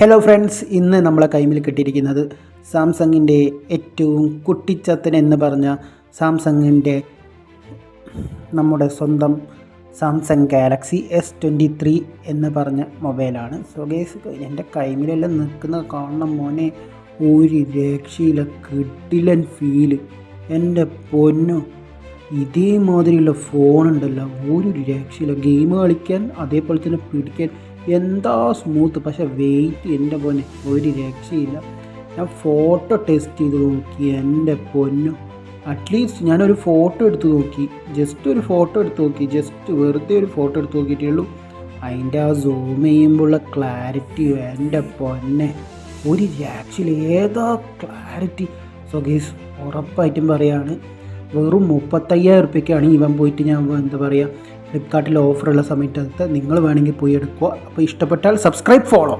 Hello friends ഇന്ന് നമ്മളെ കൈമിൽ കിട്ടിയിരിക്കുന്നത് സാംസങ്ങിന്റെ ഏറ്റവും കുട്ടിച്ചത്തൻ എന്ന് പറഞ്ഞ സാംസങ്ങിന്റെ നമ്മുടെ സ്വന്തം Samsung Galaxy S twenty three എന്ന് പറഞ്ഞ മൊബൈലാണ് സോ ഗേസ് എന്റെ കൈമിലെല്ലാം നിൽക്കുന്ന കാണണം മോനെ. ഒരു രക്ഷയില്ല കിട്ടിലൻ ഫീൽ എന്റെ പൊന്നു ഇതേമാതിരിയുള്ള ഫോണുണ്ടല്ലോ ഒരു രക്ഷയില്ല ഗെയിം കളിക്കാൻ അതേപോലെ തന്നെ പിടിക്കാൻ. എന്താ സ്മൂത്ത് പക്ഷെ വെയിറ്റ് എന്റെ പൊന്നെ ഒരു രക്ഷയില്ല. ഞാൻ ഫോട്ടോ ടെസ്റ്റ് ചെയ്ത് നോക്കി എന്റെ പൊന്നു. അറ്റ്ലീസ്റ്റ് ഞാനൊരു ഫോട്ടോ എടുത്ത് നോക്കി. ജസ്റ്റ് ഒരു ഫോട്ടോ എടുത്ത് നോക്കി. ജസ്റ്റ് വെറുതെ ഒരു ഫോട്ടോ എടുത്ത് നോക്കിയിട്ടേ ഉള്ളൂ അതിന്റെ ആ സൂം ചെയ്യുമ്പോഴുള്ള ക്ലാരിറ്റി എന്റെ പൊന്നെ. ഒരു ആക്ച്വലി ഏതാ ക്ലാരിറ്റി സോ ഗീസ് ഉറപ്പായിട്ടും പറയാണ്. വെറും മുപ്പത്തയ്യായിരം റുപ്യക്കാണ് ഇവൻ പോയിട്ട് ഞാൻ എന്താ പറയുക ഫ്ലിപ്കാർട്ടിൽ ഓഫറുള്ള സമയത്ത് നിങ്ങൾ വേണമെങ്കിൽ പോയി എടുക്കുക. അപ്പോൾ ഇഷ്ടപ്പെട്ടാൽ സബ്സ്ക്രൈബ് ഫോളോ.